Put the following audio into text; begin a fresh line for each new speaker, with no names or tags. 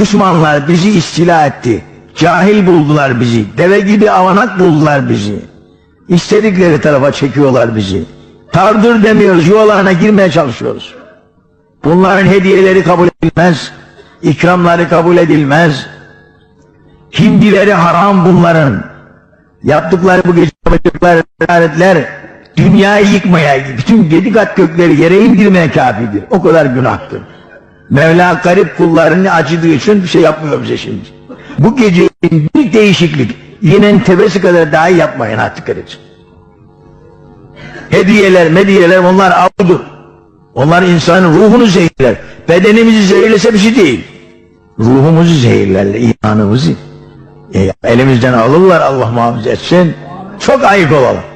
Düşmanlar bizi istila etti. Cahil buldular bizi. Deve gibi avanak buldular bizi. İstedikleri tarafa çekiyorlar bizi. Tardır demiyoruz, yuvalarına girmeye çalışıyoruz. Bunların hediyeleri kabul edilmez. ikramları kabul edilmez. Hindileri haram bunların. Yaptıkları bu gece yapacakları ziyaretler dünyayı yıkmaya, bütün yedi kat gökleri yere indirmeye kafidir. O kadar günahtır. Mevla garip kullarını acıdığı için bir şey yapmıyor bize şimdi. Bu gece bir değişiklik. Yine tebesi kadar dahi yapmayın artık edin. Hediyeler, mediyeler onlar avdır. Onlar insanın ruhunu zehirler. Bedenimizi zehirlese bir şey değil. Ruhumuzu zehirlerler, imanımızı. E, elimizden alırlar Allah muhafaza etsin. Çok ayık olalım.